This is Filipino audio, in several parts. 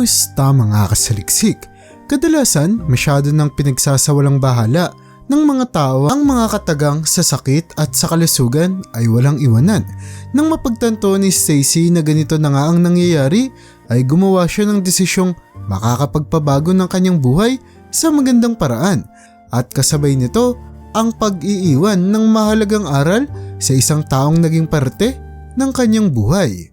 Kumusta mga kasaliksik? Kadalasan, masyado nang pinagsasawalang bahala ng mga tao ang mga katagang sa sakit at sa kalusugan ay walang iwanan. Nang mapagtanto ni Stacy na ganito na nga ang nangyayari, ay gumawa siya ng desisyong makakapagpabago ng kanyang buhay sa magandang paraan at kasabay nito ang pag-iiwan ng mahalagang aral sa isang taong naging parte ng kanyang buhay.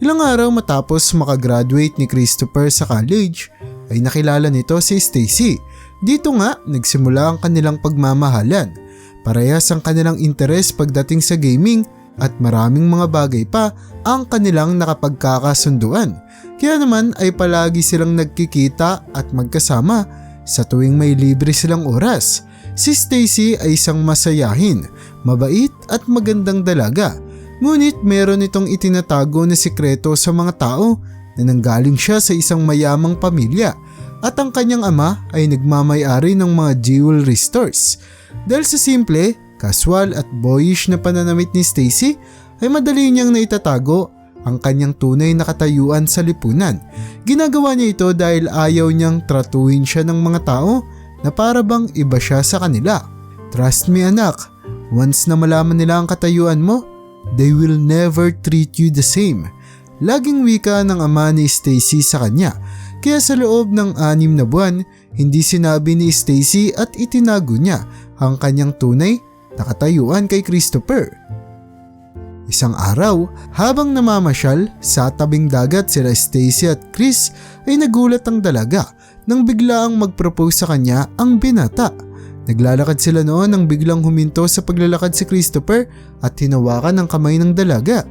Ilang araw matapos makagraduate ni Christopher sa college, ay nakilala nito si Stacy. Dito nga, nagsimula ang kanilang pagmamahalan. Parehas ang kanilang interes pagdating sa gaming at maraming mga bagay pa ang kanilang nakapagkakasunduan. Kaya naman ay palagi silang nagkikita at magkasama sa tuwing may libre silang oras. Si Stacy ay isang masayahin, mabait at magandang dalaga Ngunit meron itong itinatago na sikreto sa mga tao na nanggaling siya sa isang mayamang pamilya at ang kanyang ama ay nagmamayari ng mga jewelry stores. Dahil sa simple, casual at boyish na pananamit ni Stacy ay madali niyang naitatago ang kanyang tunay na katayuan sa lipunan. Ginagawa niya ito dahil ayaw niyang tratuhin siya ng mga tao na para bang iba siya sa kanila. Trust me anak, once na malaman nila ang katayuan mo, They will never treat you the same. Laging wika ng ama ni Stacy sa kanya. Kaya sa loob ng anim na buwan, hindi sinabi ni Stacy at itinago niya ang kanyang tunay na katayuan kay Christopher. Isang araw, habang namamasyal sa tabing dagat sila Stacy at Chris ay nagulat ang dalaga nang biglaang mag-propose sa kanya ang binata. Naglalakad sila noon nang biglang huminto sa paglalakad si Christopher at hinawakan ang kamay ng dalaga.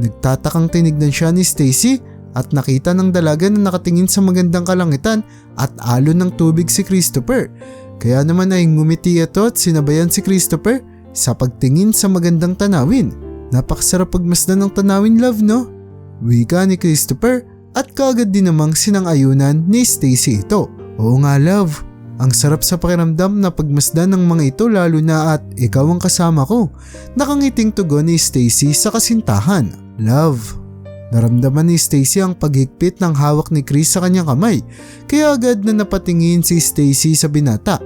Nagtatakang tinignan siya ni Stacy at nakita ng dalaga na nakatingin sa magandang kalangitan at alon ng tubig si Christopher. Kaya naman ay ngumiti ito at sinabayan si Christopher sa pagtingin sa magandang tanawin. Napakasarap pagmasdan ng tanawin love no? Wika ni Christopher at kagad din namang sinang-ayunan ni Stacy ito. Oo nga love, ang sarap sa pakiramdam na pagmasdan ng mga ito lalo na at ikaw ang kasama ko. Nakangiting tugon ni Stacy sa kasintahan. Love. Naramdaman ni Stacy ang paghigpit ng hawak ni Chris sa kanyang kamay kaya agad na napatingin si Stacy sa binata.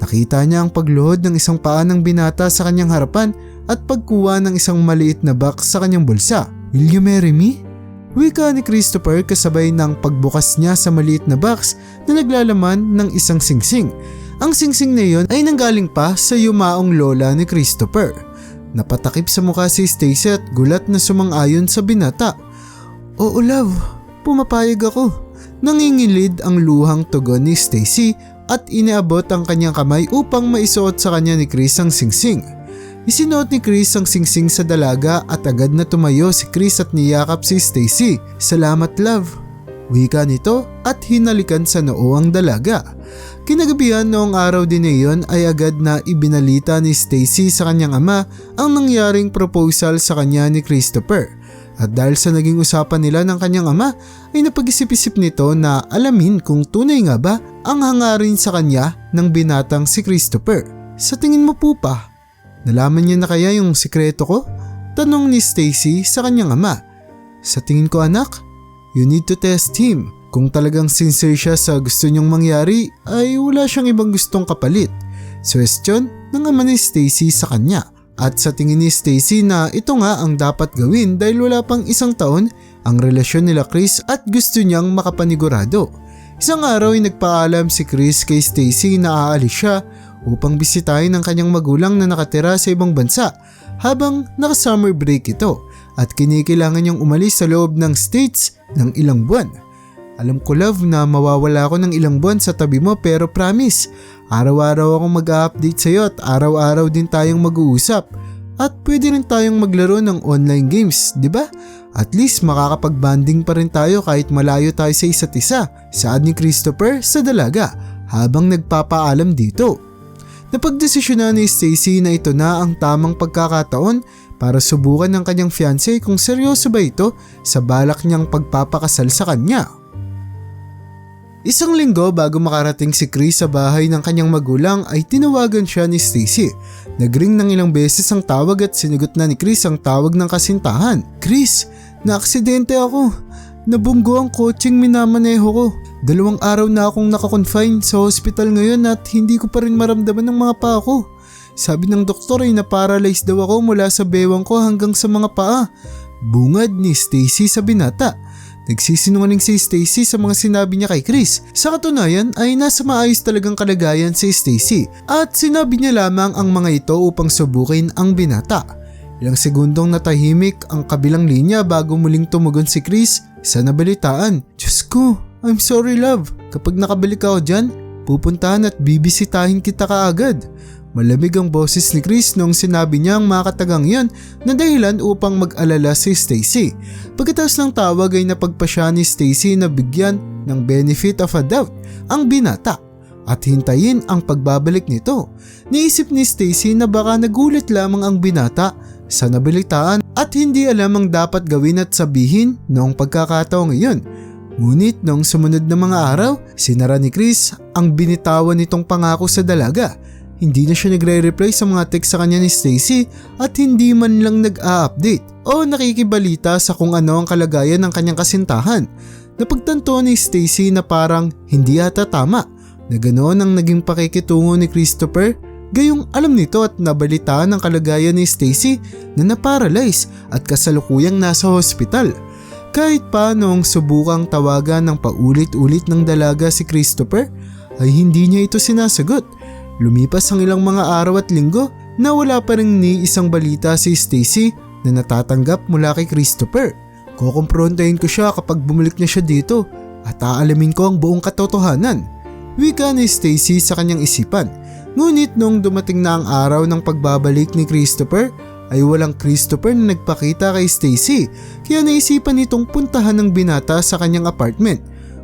Nakita niya ang pagluhod ng isang paa ng binata sa kanyang harapan at pagkuha ng isang maliit na box sa kanyang bulsa. Will you marry me? Wika ni Christopher kasabay ng pagbukas niya sa maliit na box na naglalaman ng isang singsing. Ang singsing na iyon ay nanggaling pa sa yumaong lola ni Christopher. Napatakip sa mukha si Stacy at gulat na sumang-ayon sa binata. Oo love, pumapayag ako. Nangingilid ang luhang tugon ni Stacy at iniabot ang kanyang kamay upang maisuot sa kanya ni Chris ang singsing. Isinuot ni Chris ang singsing sa dalaga at agad na tumayo si Chris at niyakap si Stacy. Salamat love. Wika nito at hinalikan sa noo ang dalaga. Kinagabihan noong araw din na iyon ay agad na ibinalita ni Stacy sa kanyang ama ang nangyaring proposal sa kanya ni Christopher. At dahil sa naging usapan nila ng kanyang ama ay napag-isip-isip nito na alamin kung tunay nga ba ang hangarin sa kanya ng binatang si Christopher. Sa tingin mo po pa, Nalaman niya na kaya yung sikreto ko? Tanong ni Stacy sa kanyang ama. Sa tingin ko anak, you need to test him. Kung talagang sincere siya sa gusto niyong mangyari ay wala siyang ibang gustong kapalit. Question ng ama ni Stacy sa kanya. At sa tingin ni Stacy na ito nga ang dapat gawin dahil wala pang isang taon ang relasyon nila Chris at gusto niyang makapanigurado. Isang araw ay nagpaalam si Chris kay Stacy na aalis siya upang bisitahin ang kanyang magulang na nakatira sa ibang bansa habang naka-summer break ito at kinikailangan niyang umalis sa loob ng states ng ilang buwan. Alam ko love na mawawala ako ng ilang buwan sa tabi mo pero promise, araw-araw akong mag-update sa iyo at araw-araw din tayong mag-uusap. At pwede rin tayong maglaro ng online games, di ba? At least makakapag-banding pa rin tayo kahit malayo tayo sa isa't isa. Saad ni Christopher sa dalaga habang nagpapaalam dito. Napagdesisyonan ni Stacy na ito na ang tamang pagkakataon para subukan ng kanyang fiancé kung seryoso ba ito sa balak niyang pagpapakasal sa kanya. Isang linggo bago makarating si Chris sa bahay ng kanyang magulang ay tinawagan siya ni Stacy. Nagring ng ilang beses ang tawag at sinigot na ni Chris ang tawag ng kasintahan. Chris, Naaksidente ako. Nabunggo ang kotseng minamaneho ko. Dalawang araw na akong nakakonfine sa hospital ngayon at hindi ko pa rin maramdaman ng mga paa ko. Sabi ng doktor ay na-paralyze daw ako mula sa bewang ko hanggang sa mga paa. Bungad ni Stacy sa binata. Nagsisinungaling si Stacy sa mga sinabi niya kay Chris. Sa katunayan ay nasa maayos talagang kalagayan si Stacy at sinabi niya lamang ang mga ito upang subukin ang binata. Ilang segundong natahimik ang kabilang linya bago muling tumugon si Chris sa nabalitaan. Diyos ko, I'm sorry love. Kapag nakabalik ako dyan, pupuntahan at bibisitahin kita kaagad. Malamig ang boses ni Chris nung sinabi niya ang makatagang yan na dahilan upang mag-alala si Stacy. Pagkatapos ng tawag ay napagpasya ni Stacy na bigyan ng benefit of a doubt ang binata at hintayin ang pagbabalik nito. Naisip ni Stacy na baka nagulat lamang ang binata sa nabalitaan at hindi alam ang dapat gawin at sabihin noong pagkakataong iyon. Ngunit noong sumunod na mga araw, sinara ni Chris ang binitawan nitong pangako sa dalaga hindi na siya nagre-reply sa mga text sa kanya ni Stacy at hindi man lang nag-a-update o nakikibalita sa kung ano ang kalagayan ng kanyang kasintahan. Napagtanto ni Stacy na parang hindi ata tama na ganoon ang naging pakikitungo ni Christopher gayong alam nito at nabalitaan ang kalagayan ni Stacy na naparalyze at kasalukuyang nasa hospital. Kahit pa noong subukang tawagan ng paulit-ulit ng dalaga si Christopher ay hindi niya ito sinasagot Lumipas ang ilang mga araw at linggo na wala pa rin ni isang balita si Stacy na natatanggap mula kay Christopher. Kukumprontahin ko siya kapag bumalik na siya dito at aalamin ko ang buong katotohanan. Wika ni Stacy sa kanyang isipan. Ngunit nung dumating na ang araw ng pagbabalik ni Christopher ay walang Christopher na nagpakita kay Stacy kaya naisipan nitong puntahan ng binata sa kanyang apartment.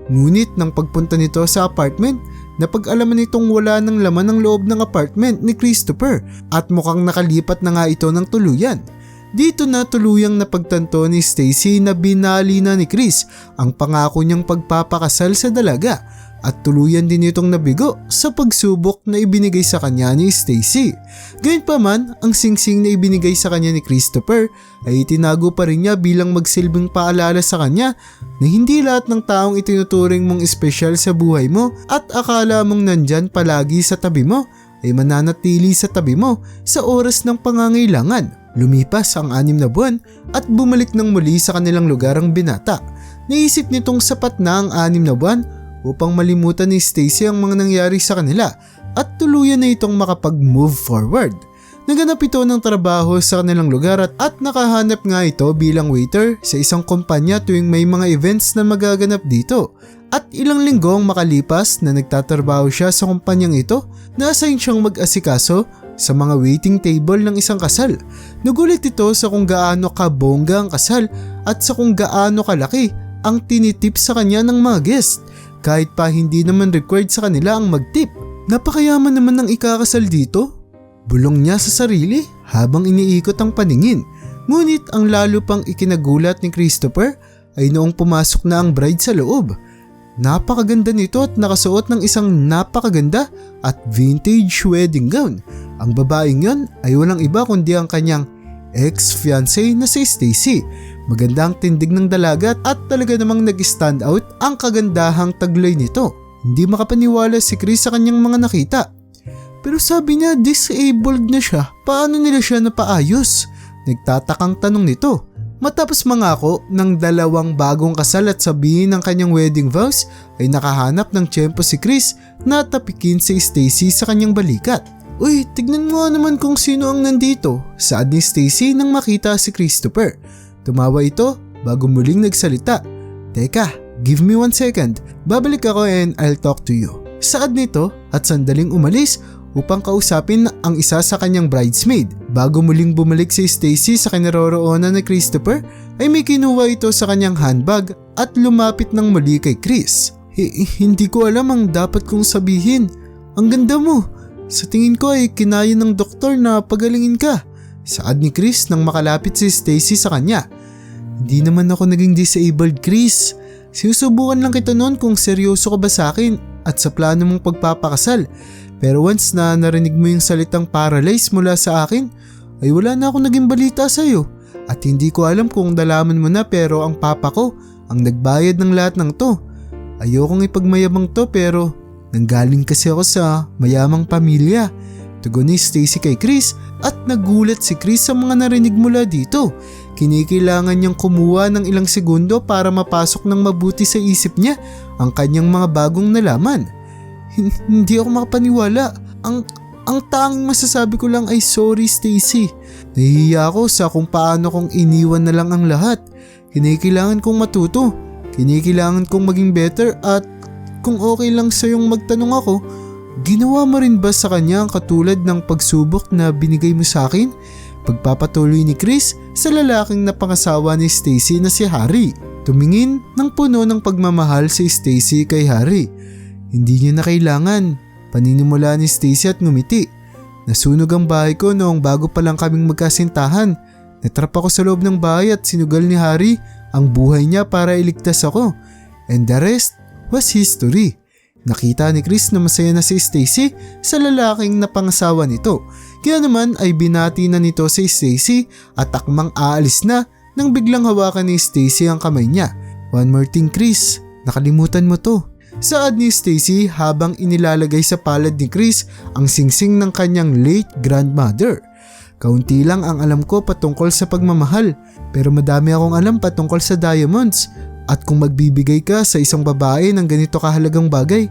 Ngunit nang pagpunta nito sa apartment Napag-alaman nitong wala ng laman ng loob ng apartment ni Christopher at mukhang nakalipat na nga ito ng tuluyan. Dito na tuluyang napagtanto ni Stacy na binali na ni Chris ang pangako niyang pagpapakasal sa dalaga at tuluyan din itong nabigo sa pagsubok na ibinigay sa kanya ni Stacy. Gayunpaman, ang singsing na ibinigay sa kanya ni Christopher ay itinago pa rin niya bilang magsilbing paalala sa kanya na hindi lahat ng taong itinuturing mong espesyal sa buhay mo at akala mong nandyan palagi sa tabi mo ay mananatili sa tabi mo sa oras ng pangangailangan. Lumipas ang anim na buwan at bumalik ng muli sa kanilang lugar ang binata. Naisip nitong sapat na ang anim na buwan upang malimutan ni Stacy ang mga nangyari sa kanila at tuluyan na itong makapag-move forward. Naganap ito ng trabaho sa kanilang lugar at, at nakahanap nga ito bilang waiter sa isang kumpanya tuwing may mga events na magaganap dito. At ilang linggo ang makalipas na nagtatrabaho siya sa kumpanyang ito, na-assign siyang mag-asikaso sa mga waiting table ng isang kasal. Nagulit ito sa kung gaano kabongga ang kasal at sa kung gaano kalaki ang tinitip sa kanya ng mga guest kahit pa hindi naman required sa kanila ang magtip. Napakayaman naman ng ikakasal dito. Bulong niya sa sarili habang iniikot ang paningin. Ngunit ang lalo pang ikinagulat ni Christopher ay noong pumasok na ang bride sa loob. Napakaganda nito at nakasuot ng isang napakaganda at vintage wedding gown. Ang babaeng yon ay walang iba kundi ang kanyang ex-fiancé na si Stacy Maganda tindig ng dalaga at talaga namang nag-stand out ang kagandahang tagloy nito. Hindi makapaniwala si Chris sa kanyang mga nakita. Pero sabi niya disabled na siya. Paano nila siya napaayos? Nagtatakang tanong nito. Matapos mangako ng dalawang bagong kasal at sabihin ng kanyang wedding vows ay nakahanap ng tiyempo si Chris na tapikin si Stacy sa kanyang balikat. Uy, tignan mo naman kung sino ang nandito. Saad ni Stacy nang makita si Christopher. Tumawa ito bago muling nagsalita. Teka, give me one second. Babalik ako and I'll talk to you. Saad nito at sandaling umalis upang kausapin ang isa sa kanyang bridesmaid. Bago muling bumalik si Stacy sa kinaroroonan ni Christopher, ay may kinuha ito sa kanyang handbag at lumapit ng muli kay Chris. hindi ko alam ang dapat kong sabihin. Ang ganda mo. Sa tingin ko ay kinaya ng doktor na pagalingin ka. Saad ni Chris nang makalapit si Stacy sa kanya. Hindi naman ako naging disabled, Chris. Sinusubukan lang kita noon kung seryoso ka ba sa akin at sa plano mong pagpapakasal. Pero once na narinig mo yung salitang paralyzed mula sa akin, ay wala na ako naging balita sa iyo. At hindi ko alam kung dalaman mo na pero ang papa ko ang nagbayad ng lahat ng to. Ayokong ipagmayabang to pero nanggaling kasi ako sa mayamang pamilya. Tugon ni Stacy kay Chris at nagulat si Chris sa mga narinig mula dito. Kinikailangan niyang kumuha ng ilang segundo para mapasok ng mabuti sa isip niya ang kanyang mga bagong nalaman. Hin- Hindi ako makapaniwala. Ang ang tanging masasabi ko lang ay sorry Stacy. Nahihiya ako sa kung paano kong iniwan na lang ang lahat. Kinikailangan kong matuto. Kinikailangan kong maging better at kung okay lang sa yung magtanong ako, ginawa mo rin ba sa kanya ang katulad ng pagsubok na binigay mo sa akin? Pagpapatuloy ni Chris sa lalaking napangasawa ni Stacy na si Harry. Tumingin ng puno ng pagmamahal si Stacy kay Harry. Hindi niya na kailangan. Paninimula ni Stacy at ngumiti. Nasunog ang bahay ko noong bago pa lang kaming magkasintahan. Natrap ako sa loob ng bahay at sinugal ni Harry ang buhay niya para iligtas ako. And the rest was history. Nakita ni Chris na masaya na si Stacy sa lalaking napangasawa nito. Kaya naman ay binati na nito si Stacy at takmang aalis na nang biglang hawakan ni Stacy ang kamay niya. One more thing Chris, nakalimutan mo to. Saad ni Stacy habang inilalagay sa palad ni Chris ang singsing ng kanyang late grandmother. Kaunti lang ang alam ko patungkol sa pagmamahal pero madami akong alam patungkol sa diamonds at kung magbibigay ka sa isang babae ng ganito kahalagang bagay,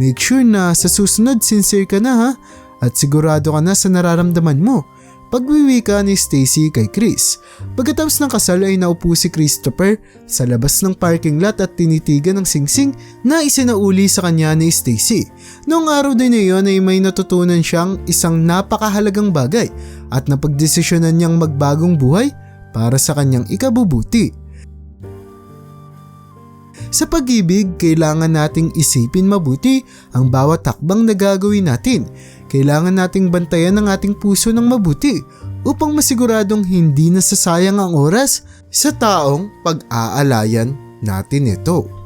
make sure na sa susunod sincere ka na ha at sigurado ka na sa nararamdaman mo. Pagwiwi ka ni Stacy kay Chris. Pagkatapos ng kasal ay naupo si Christopher sa labas ng parking lot at tinitigan ng singsing na isinauli sa kanya ni Stacy. Noong araw din na iyon ay may natutunan siyang isang napakahalagang bagay at napagdesisyonan niyang magbagong buhay para sa kanyang ikabubuti. Sa pag-ibig, kailangan nating isipin mabuti ang bawat hakbang na gagawin natin. Kailangan nating bantayan ang ating puso ng mabuti upang masiguradong hindi nasasayang ang oras sa taong pag-aalayan natin ito.